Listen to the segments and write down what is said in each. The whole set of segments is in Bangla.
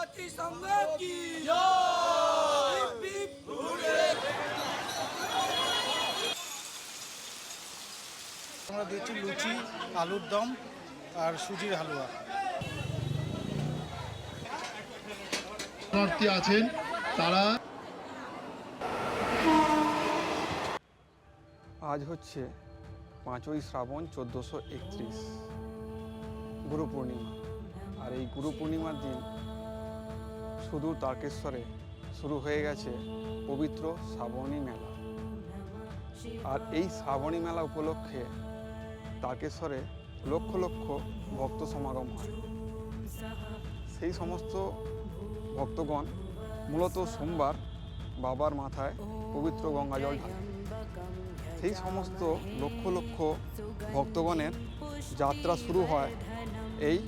মায়াবতী সংঘ কি? আমরা দিয়েছি লুচি আলুর দম আর সুজির হালুয়া। প্রার্থী আছেন তারা। আজ হচ্ছে পাঁচই শ্রাবণ চোদ্দোশো একত্রিশ। গুরু পূর্ণিমা। আর এই গুরু পূর্ণিমার দিন সুদূর তারকেশ্বরে শুরু হয়ে গেছে পবিত্র শ্রাবণী মেলা। আর এই শ্রাবণী মেলা উপলক্ষে তারকেশ্বরে লক্ষ লক্ষ ভক্ত সমাগম হয়। সেই সমস্ত ভক্তগণ মূলত সোমবার বাবার মাথায় পবিত্র গঙ্গা জল ঢালেন সেই সমস্ত লক্ষ লক্ষ ভক্তগণের যাত্রা শুরু হয় এই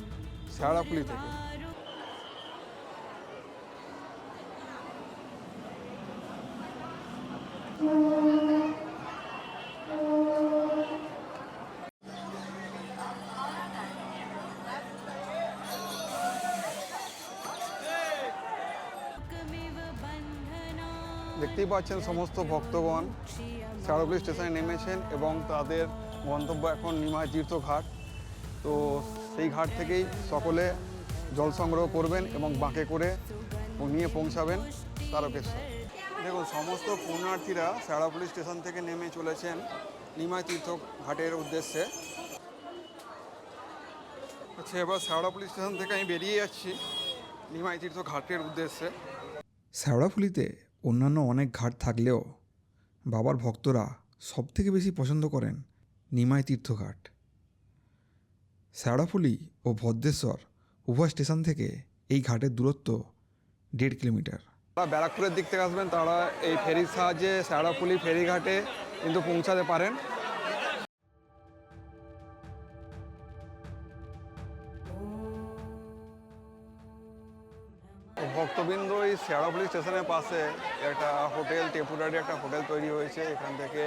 শেওড়াফুলি থেকে। দেখতেই পাচ্ছেন সমস্ত ভক্তগণ। শেওড়াফুলি স্টেশনে নেমেছেন এবং তাদের গন্তব্য এখন নিমাই তীর্থ ঘাট। তো সেই ঘাট থেকেই সকলে জল সংগ্রহ করবেন এবং বাঁকে করে নিয়ে পৌঁছাবেন তারকেশ্বর। দেখুন, সমস্ত পুণ্যার্থীরা শেওড়াফুলি স্টেশন থেকে নেমে চলেছেন নিমাই তীর্থ ঘাটের উদ্দেশ্যে। আচ্ছা এবার শেওড়াফুলি স্টেশন থেকে আমি বেরিয়ে যাচ্ছি নিমাই তীর্থ ঘাটের উদ্দেশ্যে। শ্যাওড়াফুলিতে অন্যান্য অনেক ঘাট থাকলেও বাবার ভক্তরা সবথেকে বেশি পছন্দ করেন নিমাই তীর্থঘাট। শ্যাওড়াফুলি ও ভদ্রেশ্বর উভয় স্টেশন থেকে এই ঘাটের দূরত্ব দেড় কিলোমিটার। তারা ব্যারাকপুরের দিক থেকে আসবেন, তারা এই ফেরির সাহায্যে শ্যাওড়াফুলি ফেরিঘাটে কিন্তু পৌঁছাতে পারেন। শেওড়াফুলি স্টেশনের পাশে একটা হোটেল টেম্পোরারি একটা হোটেল তৈরি হয়েছে। এখান থেকে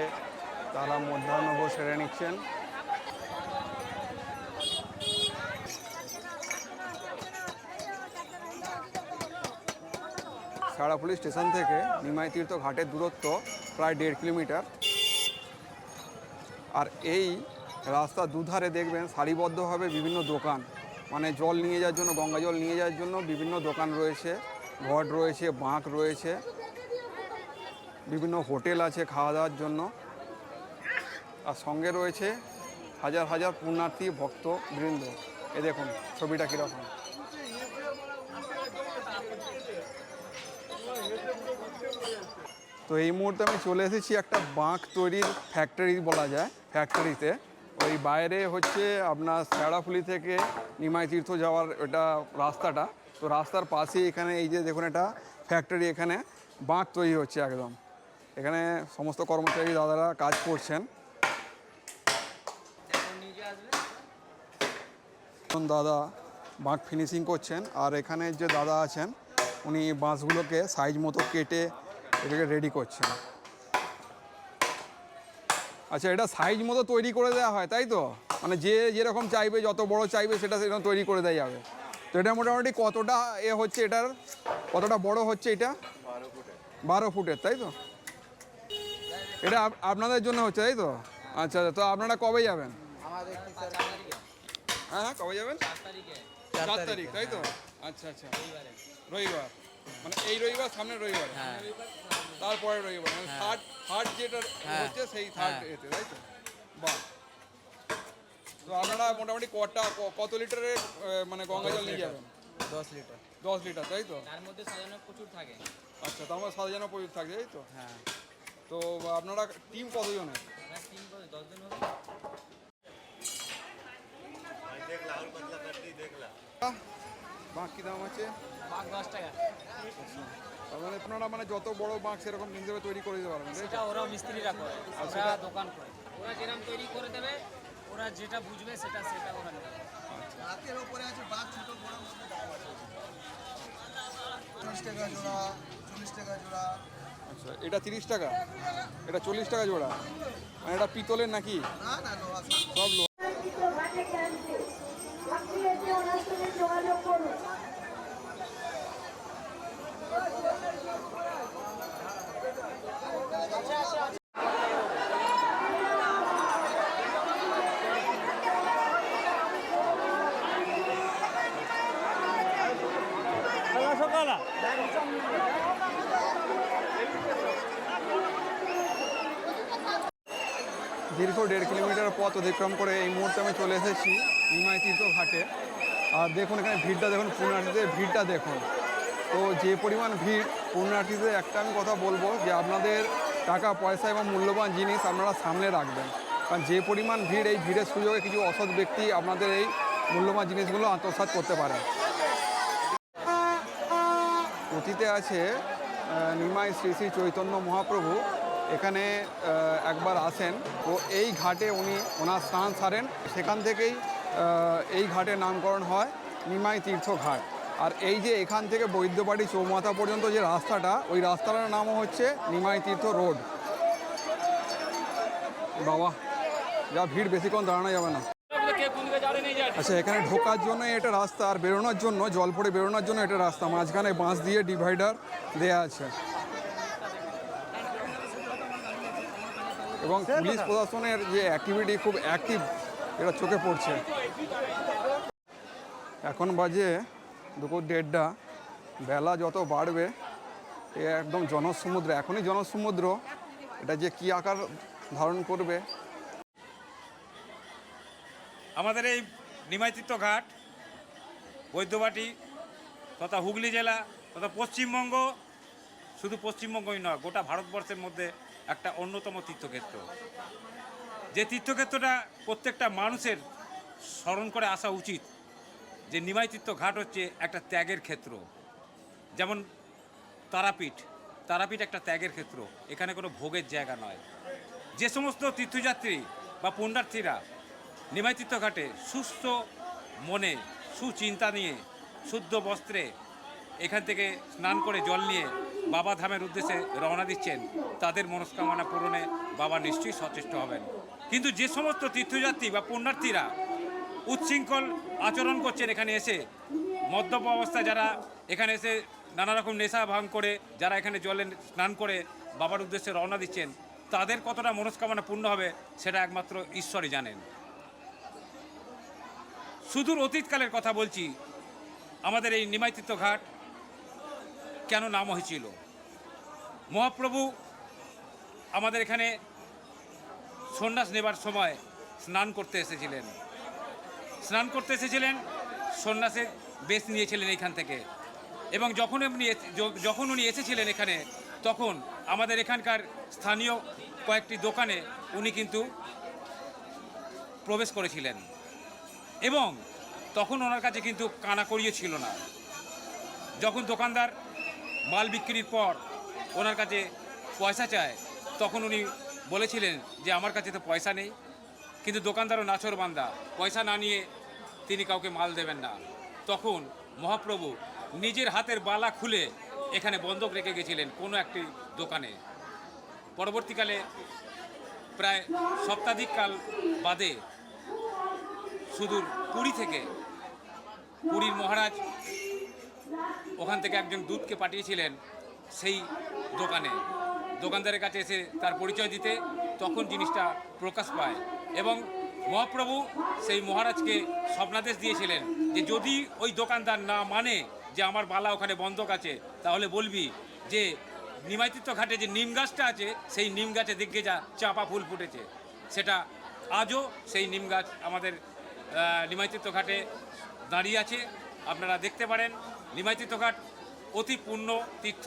তারা মধ্যাহ্নভোজ সেরে নিচ্ছেন। শেওড়াফুলি স্টেশন থেকে নিমাই তীর্থ ঘাটের দূরত্ব প্রায় দেড় কিলোমিটার। আর এই রাস্তার দুধারে দেখবেন সারিবদ্ধভাবে বিভিন্ন দোকান। মানে জল নিয়ে যাওয়ার জন্য, গঙ্গা জল নিয়ে যাওয়ার জন্য বিভিন্ন দোকান রয়েছে। ঘট রয়েছে, বাঁক রয়েছে। বিভিন্ন হোটেল আছে খাওয়া দাওয়ার জন্য। আর সঙ্গে রয়েছে হাজার হাজার পুণ্যার্থী, ভক্ত, বৃন্দ। এ দেখুন, ছবিটা কীরকম। তো এই মুহূর্তে আমি চলে এসেছি একটা বাঁক তৈরির ফ্যাক্টরি বলা যায় ফ্যাক্টরিতে ওই বাইরে হচ্ছে আপনার শেওড়াফুলি থেকে নিমাই তীর্থ যাওয়ার এটা রাস্তাটা। তো রাস্তার পাশে এখানে এই যে দেখুন এটা ফ্যাক্টরি এখানে বাঁক তৈরি হচ্ছে একদম। এখানে সমস্ত কর্মচারী দাদারা কাজ করছেন। দাদা বাঁক ফিনিশিং করছেন আর এখানে যে দাদা আছেন, উনি বাঁশগুলোকে সাইজ মতো কেটে এটাকে রেডি করছেন। আচ্ছা এটা সাইজ মতো তৈরি করে দেওয়া হয়, তাই তো? মানে যে যেরকম চাইবে, যত বড় চাইবে, সেটা সেরকম তৈরি করে দেওয়া যাবে। তো এটা মোটামুটি কতটা এ হচ্ছে এটার? কতটা বড় হচ্ছে এটা? বারো ফুটের তাই তো? এটা আপ- আপনাদের জন্য হচ্ছে তাই তো? আচ্ছা আচ্ছা তো আপনারা কবে যাবেন? হ্যাঁ হ্যাঁ কবে যাবেন? চার তারিখ। তাই তো? আচ্ছা আচ্ছা। রবিবার। মানে এই রবিবার সামনে রবিবার? তারপরে রবিবার মানে থার্ড থার্ড যেটা হচ্ছে সেই থার্ড এতে তাই তো? বাহ। তো আপনারা মোটামুটি কটা ক- কত লিটারের মানে গঙ্গা জল নিয়ে যাবেন? দশ লিটার। দশ লিটার তাই তো? তার মধ্যে সাজানো প্রচুর থাকে। আচ্ছা তো আমার সাজানো প্রচুর থাকে তাই তো? হ্যাঁ। তো আপনারা টিম কতজনের? আমরা দশজন বাঁক কী দাম আছে? বাঘ দশ টাকা। তার মানে আপনারা মানে যত বড় বাঁক সেরকম হিসেবে তৈরি করে দিতে পারবেন সেটা ওরা মিস্ত্রিরা করে আমরা দোকান করে। ওরা যেরকম তৈরি করে দেবে ওরা যেটা বুঝবে সেটা সেটা ওরা নেবে। রাতের ওপরে আছে বাঘ ছোট বড় মধ্যে দাম আছে চল্লিশ টাকা জোড়া চল্লিশ টাকা জোড়া। আচ্ছা এটা তিরিশ টাকা? এটা চল্লিশ টাকা জোড়া? মানে এটা পিতলের নাকি? না না সব লো দীর্ঘ দেড় কিলোমিটার পথ অতিক্রম করে এই মুহূর্তে আমি চলে এসেছি নিমাই তীর্থ ঘাটে। আর দেখুন এখানে ভিড়টা, দেখুন পুণ্যার্থীদের ভিড়টা দেখুন। তো যে পরিমাণ ভিড়, পুণ্যার্থীদের একটা আমি কথা বলব যে আপনাদের টাকা, পয়সা এবং মূল্যবান জিনিস আপনারা সামনে রাখবেন। কারণ যে পরিমাণ ভিড়, এই ভিড়ের সুযোগে কিছু অসৎ ব্যক্তি আপনাদের এই মূল্যবান জিনিসগুলো আত্মসাৎ করতে পারে। অতীতে আছে নিমাই শ্রী শ্রী চৈতন্য মহাপ্রভু। এখানে একবার আসেন। ও এই ঘাটে উনি ওনার স্নান সারেন। সেখান থেকেই এই ঘাটের নামকরণ হয় নিমাই তীর্থ ঘাট। আর এই যে এখান থেকে বৈদ্যবাড়ি চৌমাথা পর্যন্ত যে রাস্তাটা, ওই রাস্তাটার নামও হচ্ছে নিমাই তীর্থ রোড। বাবা, যা ভিড় বেশিক্ষণ দাঁড়ানো যাবে না। আচ্ছা এখানে ঢোকার জন্য এটা রাস্তা, আর বেরোনোর জন্য, জল পড়ে বেরোনোর জন্য এটা রাস্তা। মাঝখানে বাঁশ দিয়ে ডিভাইডার দেয়া আছে। এবং পুলিশ প্রশাসনের যে অ্যাক্টিভিটি খুব অ্যাক্টিভ এটা চোখে পড়ছে। এখন বাজে দুপুর দেড়টা বেলা যত বাড়বে এ একদম জনসমুদ্র এখনই জনসমুদ্র এটা যে কী আকার ধারণ করবে। আমাদের এই নিমাইতীর্থ ঘাট বৈদ্যবাটি তথা হুগলি জেলা তথা পশ্চিমবঙ্গ শুধু পশ্চিমবঙ্গই নয় গোটা ভারতবর্ষের মধ্যে একটা অন্যতম তীর্থক্ষেত্র। যে তীর্থক্ষেত্রটা প্রত্যেকটা মানুষের স্মরণ করে আসা উচিত। যে নিমাইতীর্থ ঘাট হচ্ছে একটা ত্যাগের ক্ষেত্র। যেমন তারাপীঠ তারাপীঠ একটা ত্যাগের ক্ষেত্র। এখানে কোনো ভোগের জায়গা নয়। যে সমস্ত তীর্থযাত্রী বা পুণ্যার্থীরা নিমাইতীর্থ ঘাটে সুস্থ মনে, সুচিন্তা নিয়ে, শুদ্ধ বস্ত্রে এখান থেকে স্নান করে জল নিয়ে বাবা ধামের উদ্দেশ্যে রওনা দিচ্ছেন, তাদের মনস্কামনা পূরণে বাবা নিশ্চয়ই সচেষ্ট হবেন। কিন্তু যে সমস্ত তীর্থযাত্রী বা পুণ্যার্থীরা উচ্ছৃঙ্খল আচরণ করছেন এখানে এসে, মদ্যপ অবস্থায় যারা এখানে এসে নানা রকম নেশা ভাঙ করে, যারা এখানে জলে স্নান করে বাবার উদ্দেশ্যে রওনা দিচ্ছেন, তাদের কতটা মনস্কামনা পূর্ণ হবে সেটা একমাত্র ঈশ্বরই জানেন। সুদূর অতীতকালের কথা বলছি, আমাদের এই নিমাইতীর্থ ঘাট কেন নাম হয়েছিল? মহাপ্রভু আমাদের এখানে সন্ন্যাস নেবার সময় স্নান করতে এসেছিলেন। স্নান করতে এসেছিলেন সন্ন্যাসের বেশ নিয়েছিলেন এখান থেকে। এবং যখন উনি যখন উনি এসেছিলেন এখানে, তখন আমাদের এখানকার স্থানীয় কয়েকটি দোকানে উনি কিন্তু প্রবেশ করেছিলেন। এবং তখন ওনার কাছে কিন্তু কানাকড়িও ছিল না। যখন দোকানদার মাল বিক্রির পর ওনার কাছে পয়সা চায়, তখন উনি বলেছিলেন যে আমার কাছে তো পয়সা নেই, কিন্তু দোকানদারও নাছর বান্দা, পয়সা না নিয়ে তিনি কাউকে মাল দেবেন না। তখন মহাপ্রভু নিজের হাতের বালা খুলে এখানে বন্ধক রেখে গেছিলেন কোনো একটি দোকানে। পরবর্তীকালে প্রায় সপ্তাধিক কাল বাদে সুদূর পুরী থেকে পুরীর মহারাজ ওখান থেকে একজন দুধকে পাঠিয়েছিলেন সেই দোকানে। দোকানদারের কাছে এসে তার পরিচয় দিতে তখন জিনিসটা প্রকাশ পায় এবং মহাপ্রভু সেই মহারাজকে স্বপ্নাদেশ দিয়েছিলেন যে যদি ওই দোকানদার না মানে যে আমার বালা ওখানে বন্ধক আছে তাহলে বলবি যে নিমাইতীর্থ ঘাটে যে নিম গাছটা আছে সেই নিম গাছের দিকে যা চাপা ফুল ফুটেছে। সেটা আজও সেই নিম গাছ আমাদের আহ, নিমাইতীর্থ ঘাটে দাঁড়িয়ে আছে। আপনারা দেখতে পারেন। নিমাইতীর্থ ঘাট অতি পূর্ণ তীর্থ।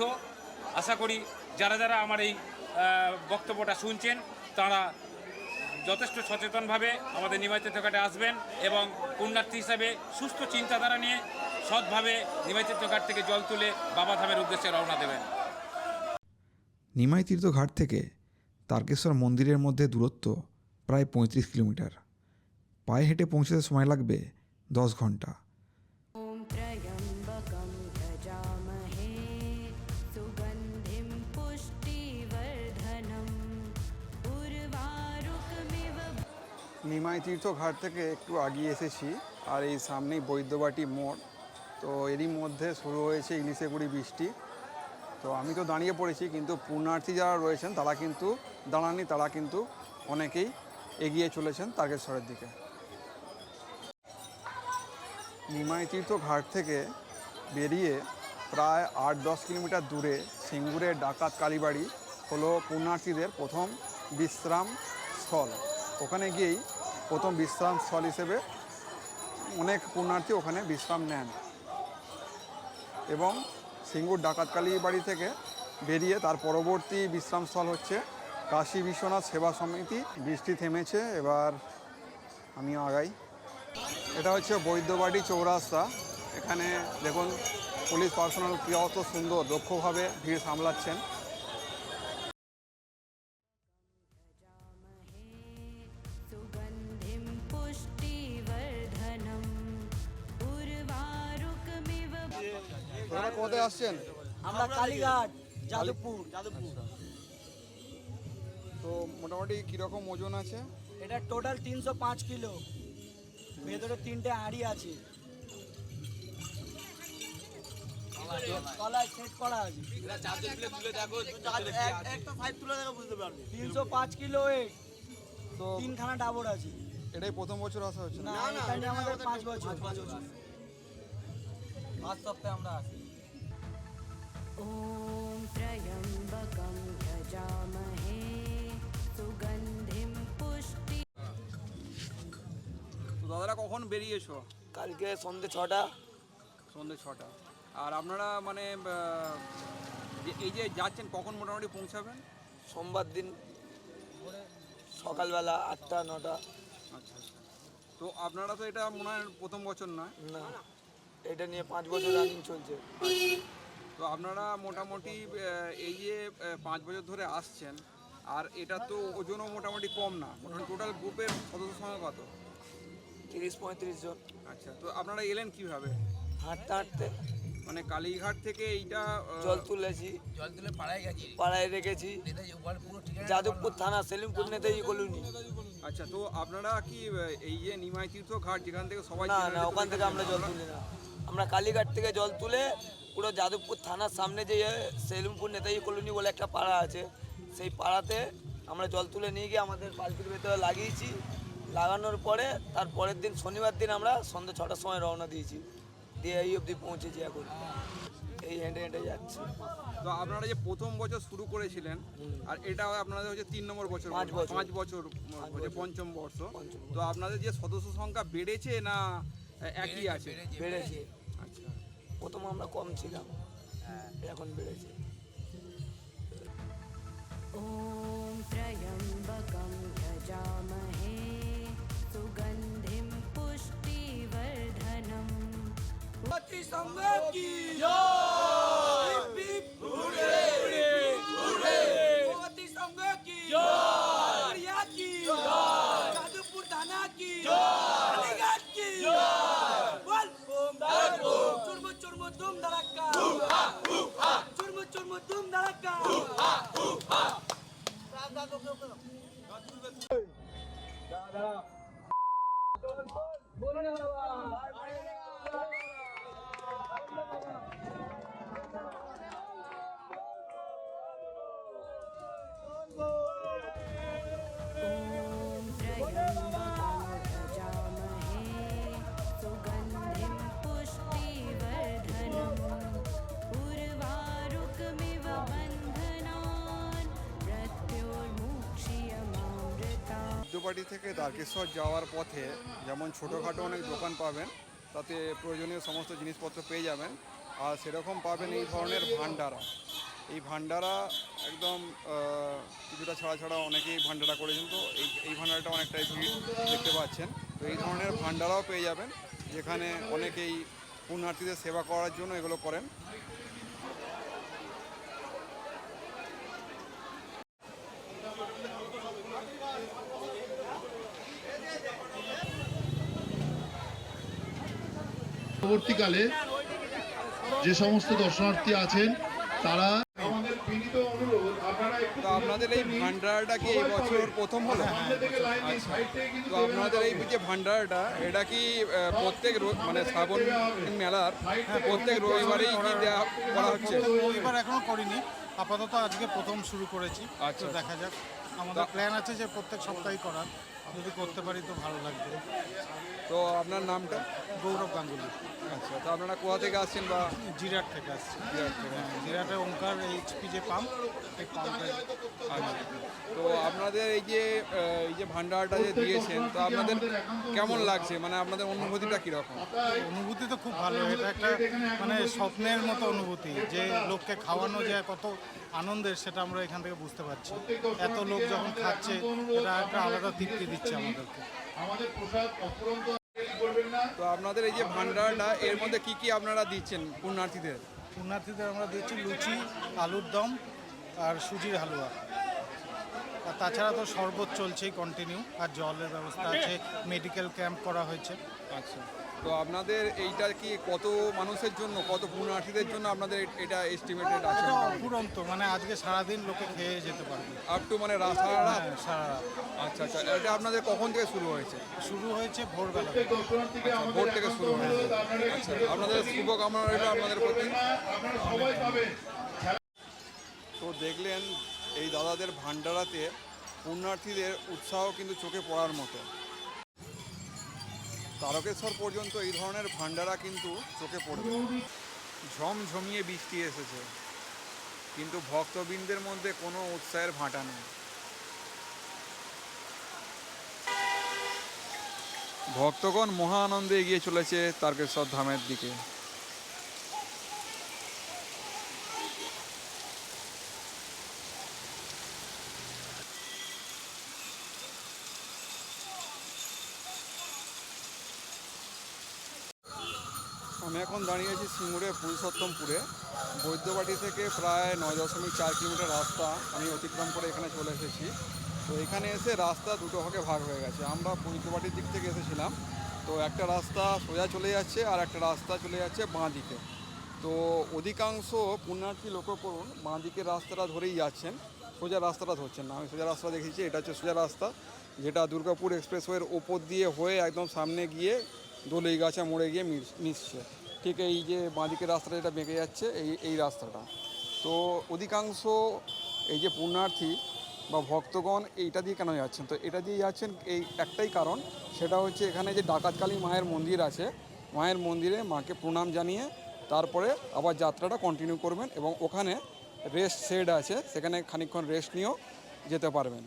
আশা করি যারা যারা আমার এই বক্তব্যটা শুনছেন, তারা যথেষ্ট সচেতনভাবে আমাদের নিমাইতীর্থ তীর্থঘাটে আসবেন এবং পুণ্যার্থী হিসাবে সুস্থ চিন্তাধারা নিয়ে সৎভাবে নিমাইতীর্থ ঘাট থেকে জল তুলে বাবা ধামের উদ্দেশ্যে রওনা দেবেন। নিমাই তীর্থ ঘাট থেকে তারকেশ্বর মন্দিরের মধ্যে দূরত্ব প্রায় পঁয়ত্রিশ কিলোমিটার। পায়ে হেঁটে পৌঁছতে সময় লাগবে দশ ঘণ্টা। নিমাই তীর্থ ঘাট থেকে একটু আগিয়ে এসেছি, আর এই সামনেই বৈদ্যবাটি মোড়। তো এরই মধ্যে শুরু হয়েছে ইলিশে কুড়ি বৃষ্টি। তো আমি তো দাঁড়িয়ে পড়েছি, কিন্তু পুণ্যার্থী যারা রয়েছেন, তারা কিন্তু দাঁড়াননি, তারা কিন্তু অনেকেই এগিয়ে চলেছেন তারকেশ্বরের দিকে। নিমাই তীর্থ ঘাট থেকে বেরিয়ে প্রায় আট দশ কিলোমিটার দূরে সিঙ্গুরের ডাকাত কালীবাড়ি হলো পুণ্যার্থীদের প্রথম বিশ্রাম স্থল। ওখানে গিয়েই প্রথম বিশ্রাম স্থল হিসেবে অনেক পুণ্যার্থী ওখানে বিশ্রাম নেন। এবং সিঙ্গুর ডাকাতকালী বাড়ি থেকে বেরিয়ে তার পরবর্তী বিশ্রামস্থল হচ্ছে কাশী বিশ্বনাথ সেবা সমিতি। বৃষ্টি থেমেছে, এবার আমি আগাই। এটা হচ্ছে বৈদ্যবাড়ি চৌরাস্তা। এখানে দেখুন, পুলিশ পার্সোনাল কত সুন্দর, দক্ষভাবে ভিড় সামলাচ্ছেন। আপনারা কোথায় আসছেন? আমরা কালীঘাট যাদবপুর। যাদবপুর তো মোটামুটি কীরকম ওজন আছে? এটা টোটাল তিনশো পাঁচ কিলো। ভেতরে তিনটে হাঁড়ি আছে। তলায় সেট করা আছে। তিনশো পাঁচ কিলো ওয়েট তো তিনখানা ডাবর আছে। এটাই প্রথম বছর আসা হচ্ছে না? আমাদের পাঁচ বছর। পাঁচ সপ্তাহে আমরা আছি ॐ त्र्यम्बकं भजामहे सुगन्धिं पुष्टि তো দাদারা কখন বেরিয়েছো কালকে সন্ধ্যে ছটা সন্ধ্যে ছটা আর আপনারা মানে আহ, যে- এই যে যাচ্ছেন কখন মোটামুটি পৌঁছাবেন সোমবার দিন সকালবেলা আটটা নটা আচ্ছা আচ্ছা তো আপনারা তো এটা মনে হয় প্রথম বছর নয় না এটা নিয়ে পাঁচ বছর রানিং চলছে তো আপনারা মোটামুটি এই যে পাঁচ বছর ধরে আসছেন আর এটা তো ওজনও মোটামুটি কম না। মোটামুটি টোটাল গ্রুপের সদস্য সংখ্যা কত? তিরিশ পঁয়ত্রিশ জন। আচ্ছা তো আপনারা এলেন কীভাবে? হাঁটতে হাঁটতে। মানে কালীঘাট থেকে এইটা জল তুলেছি। পাড়ায় গেছি। পাড়ায় রেখেছি। যাদবপুর থানা সেলিমপুর নেতাজি কলোনি। আচ্ছা তো আপনারা কি এই যে নিমাই তীর্থ ঘাট যেখান থেকে সবাই না না ওখান থেকে আমরা জল তুলি না। আমরা কালীঘাট থেকে জল তুলে পুরো যাদবপুর থানার সামনে যে সেলিমপুর নেতাজি কলোনি বলে একটা পাড়া আছে সেই পাড়াতে আমরা জল তুলে নিয়ে গিয়ে আমাদের পালকির ভেতরে লাগিয়েছি। লাগানোর পরে তার পরের দিন শনিবার দিন আমরা সন্ধ্যে ছটার সময় রওনা দিয়েছি। দিয়ে এই অবধি পৌঁছেছি এখন। এই হেঁটে হেঁটে যাচ্ছি। তো আপনারা যে প্রথম বছর শুরু করেছিলেন আর এটা আপনাদের হচ্ছে তিন নম্বর বছর পাঁচ বছর। পাঁচ বছর হচ্ছে পঞ্চম বর্ষ। তো আপনাদের যে সদস্য সংখ্যা বেড়েছে না একই আছে? বেড়েছে। প্রথম আমরা কম ছিলাম এখন বেড়েছে ॐ त्र्यम्बकं भजामहे सुगन्धिं पुष्टिवर्धनम् দুম দাঁড়াক্কা চুরমু চুরমু দুম দাঁড়াক্কা ॐ বৈদ্যবাটি থেকে দ্বারকেশ্বর যাওয়ার পথে যেমন ছোটোখাটো অনেক দোকান পাবেন, তাতে প্রয়োজনীয় সমস্ত জিনিসপত্র পেয়ে যাবেন। আর সেরকম পাবেন এই ধরনের ভান্ডারা এই ভান্ডারা একদম কিছুটা ছাড়া ছাড়া অনেকেই ভান্ডারা করেছেন, তো এই এই ভান্ডারাটা অনেকটাই ভিড় দেখতে পাচ্ছেন। তো এই ধরনের ভান্ডারাও পেয়ে যাবেন, যেখানে অনেকেই পুণ্যার্থীদের সেবা করার জন্য এগুলো করেন। পরবর্তীকালে যে সমস্ত দর্শনার্থী আছেন তারা আমাদের বিনীত অনুরোধ আপনারা একটু তো আপনাদের এই ভান্ডারটা কি এই বছর প্রথম হলো? কিন্তু তো আপনাদের এই যে ভান্ডারটা এটা কি প্রত্যেক রো- মানে শ্রাবণ মেলার প্রত্যেক রবিবারেই কি দেওয়া করা হচ্ছে? এবার এখনও করিনি। আপাতত আজকে প্রথম শুরু করেছি। আচ্ছা, দেখা যাক। আমাদের প্ল্যান আছে যে প্রত্যেক সপ্তাহে করার। যদি করতে পারি তো ভালো লাগবে। তো আপনার নামটা? গৌরব গাঙ্গুলি। আচ্ছা তো আপনারা কোথা থেকে আসছেন বা? জিরাট থেকে আসছে। হ্যাঁ জিরাটে ওঙ্কার এইচপি যে পাম্প এই পাম্পের আচ্ছা তো আপনাদের এই যে এই যে ভান্ডারটা যে দিয়েছেন তো আপনাদের কেমন লাগছে? মানে আপনাদের অনুভূতিটা কীরকম? অনুভূতি তো খুব ভালো এটা একটা মানে স্বপ্নের মতো অনুভূতি যে লোককে খাওয়ানো যায় কত আনন্দের সেটা আমরা এখান থেকে বুঝতে পারছি। এত লোক যখন খাচ্ছে এটা একটা আলাদা তৃপ্তি দিচ্ছে আমাদেরকে। আমাদের প্রসাদ অফুরন্ত তো আপনাদের এই যে ভান্ডারটা এর মধ্যে কি কি আপনারা দিচ্ছেন পুণ্যার্থীদের? পুণ্যার্থীদের আমরা দিচ্ছি লুচি আলুর দম আর সুজির হালুয়া। আর তাছাড়া তো শরবত চলছেই কন্টিনিউ আর জলের ব্যবস্থা আছে মেডিকেল ক্যাম্প করা হয়েছে। আচ্ছা। তো আপনাদের এইটা কি কত মানুষের জন্য কত পুণ্যার্থীদের জন্য আপনাদের এটা এস্টিমেটেড আছে? এটা অপুরন্ত মানে আজকে সারাদিন লোকে খেয়ে যেতে পারবে। আপ টু মানে রাস্তাঘাট হ্যাঁ, সারা রাত। আচ্ছা আচ্ছা এটা আপনাদের কখন থেকে শুরু হয়েছে? শুরু হয়েছে ভোরবেলা আচ্ছা, ভোর থেকে শুরু হয়েছে। আচ্ছা আপনাদের শুভকামনা রইল আপনাদের প্রতি। তো দেখলেন এই দাদাদের ভান্ডারাতে পুণ্যার্থীদের উৎসাহ কিন্তু চোখে পড়ার মতো। তারকেশ্বর পর্যন্ত এই ধরনের ভান্ডারা কিন্তু চোখে পড়বে ঝমঝমিয়ে বৃষ্টি এসেছে। কিন্তু ভক্তবৃন্দের মধ্যে কোনো উৎসাহের ভাঁটা নেই। ভক্তগণ মহা আনন্দে এগিয়ে চলেছে তারকেশ্বর ধামের দিকে। আমি এখন দাঁড়িয়ে আছি সিঙ্গুরে পুরুষোত্তমপুরে। বৈদ্যবাটি থেকে প্রায় নয় দশমিক চার কিলোমিটার রাস্তা আমি অতিক্রম করে এখানে চলে এসেছি। তো এখানে এসে রাস্তা দুটো ভাগে ভাগ হয়ে গেছে। আমরা বৈদ্যবাটির দিক থেকে এসেছিলাম। তো একটা রাস্তা সোজা চলে যাচ্ছে আর একটা রাস্তা চলে যাচ্ছে বাঁ দিকে। তো অধিকাংশ পুণ্যার্থী লক্ষ্য করুন, বাঁ দিকের রাস্তাটা ধরেই যাচ্ছেন, সোজা রাস্তাটা ধরছেন না। আমি সোজা রাস্তা দেখেছি এটা হচ্ছে সোজা রাস্তা, যেটা দুর্গাপুর এক্সপ্রেসওয়ের ওপর দিয়ে হয়ে একদম সামনে গিয়ে দোলইগাছা মোড়ে গিয়ে মিশছে। ঠিক এই যে বাঁদিকের রাস্তাটা যেটা বেঁকে যাচ্ছে, এই এই রাস্তাটা। তো অধিকাংশ এই যে পুণ্যার্থী বা ভক্তগণ এইটা দিয়ে কেন যাচ্ছেন? তো এটা দিয়ে যাচ্ছেন এই একটাই কারণ, সেটা হচ্ছে এখানে যে ডাকাতকালী মায়ের মন্দির আছে, মায়ের মন্দিরে মাকে প্রণাম জানিয়ে তারপরে আবার যাত্রাটা কন্টিনিউ করবেন এবং ওখানে রেস্ট শেড আছে, সেখানে খানিকক্ষণ রেস্ট নিয়েও যেতে পারবেন।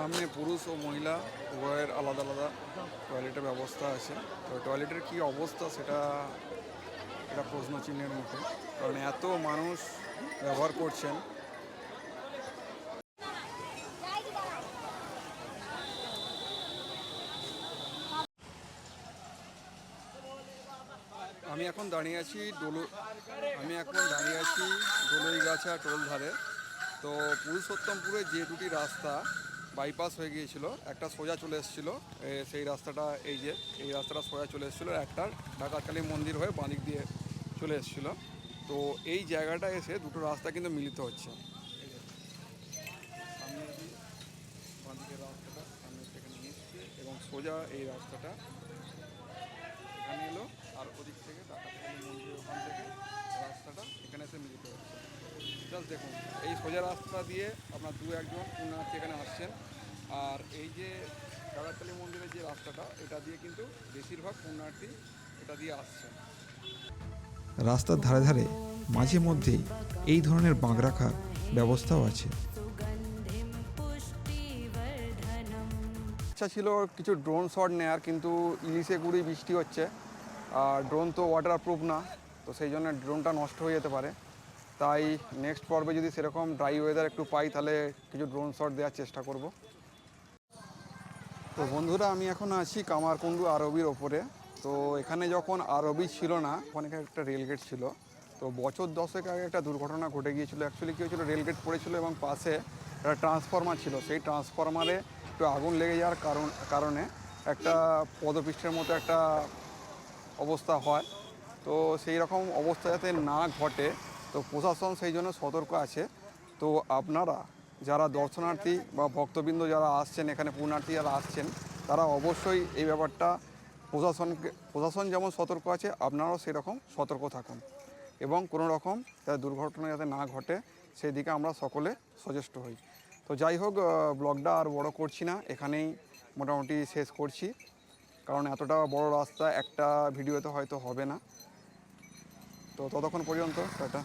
সামনে পুরুষ ও মহিলা উভয়ের আলাদা আলাদা টয়লেটের ব্যবস্থা আছে। তো টয়লেটের কী অবস্থা সেটা, এটা প্রশ্ন চিহ্নের মুখে কারণ এত মানুষ ব্যবহার করছেন। আমি এখন দাঁড়িয়ে আছি ডোলো, আমি এখন দাঁড়িয়ে আছি দোলইগাছা টোল ধারে তো পুরুষোত্তমপুরে যে দুটি রাস্তা বাইপাস হয়ে গিয়েছিল, একটা সোজা চলে এসেছিল সেই রাস্তাটা, এই যে, এই রাস্তাটা সোজা চলে এসেছিল একটা ডাকাতকালী মন্দির হয়ে বাঁদিক দিয়ে চলে এসেছিল। তো এই জায়গাটা এসে দুটো রাস্তা কিন্তু মিলিত হচ্ছে। বাঁদিকের রাস্তাটা, সামনে সেখানে এবং সোজা এই রাস্তাটা। এখানে এলো, আর ওদিক থেকে ডাকাতকালী মন্দিরের ওখান থেকে রাস্তাটা এখানে এসে মিলিত হচ্ছে জাস্ট দেখুন এই সোজা রাস্তা দিয়ে আপনার দু একজন উনার এখানে আসছেন। আর এই যে কাগারতলি মন্দিরের যে রাস্তাটা এটা দিয়ে কিন্তু বেশিরভাগ পুণ্যার্থী এটা দিয়ে আসছেন। রাস্তার ধারে ধারে মাঝে মধ্যেই এই ধরনের বাঁক রাখার ব্যবস্থাও আছে। ইচ্ছা ছিল কিছু ড্রোন শট নেয়ার কিন্তু ইলিশে গুড়ি বৃষ্টি হচ্ছে। আর ড্রোন তো ওয়াটার প্রুফ না তো সেই জন্য ড্রোনটা নষ্ট হয়ে যেতে পারে। তাই নেক্সট পর্বে যদি সেরকম ড্রাই ওয়েদার একটু পাই, তাহলে কিছু ড্রোন শট দেওয়ার চেষ্টা করব। তো বন্ধুরা, আমি এখন আছি কামারকুণ্ডু আরবির ওপরে। তো এখানে যখন আরবি ছিল না ওখানে একটা রেলগেট ছিল। তো বছর দশেক আগে একটা দুর্ঘটনা ঘটে গিয়েছিল। অ্যাকচুয়ালি কী হয়েছিল রেলগেট পড়েছিল এবং পাশে একটা ট্রান্সফরমার ছিল। সেই ট্রান্সফরমারে একটু আগুন লেগে যাওয়ার কারণ, কারণে একটা পদপৃষ্ঠের মতো একটা অবস্থা হয়। তো সেই রকম অবস্থা যাতে না ঘটে তো প্রশাসন সেই জন্য সতর্ক আছে। তো আপনারা যারা দর্শনার্থী বা ভক্তবৃন্দ যারা আসছেন, এখানে পুণ্যার্থী যারা আসছেন, তারা অবশ্যই এই ব্যাপারটা প্রশাসনকে, প্রশাসন যেমন সতর্ক আছে, আপনারাও সেরকম সতর্ক থাকুন। এবং কোনো রকম যাতে দুর্ঘটনা যাতে না ঘটে সেই দিকে আমরা সকলে সচেষ্ট হই। তো যাই হোক ব্লগটা আর বড় করছি না, এখানেই মোটামুটি শেষ করছি। কারণ এতটা বড় রাস্তা একটা ভিডিওতে হয়তো হবে না। তো ততক্ষণ পর্যন্ত টাটা।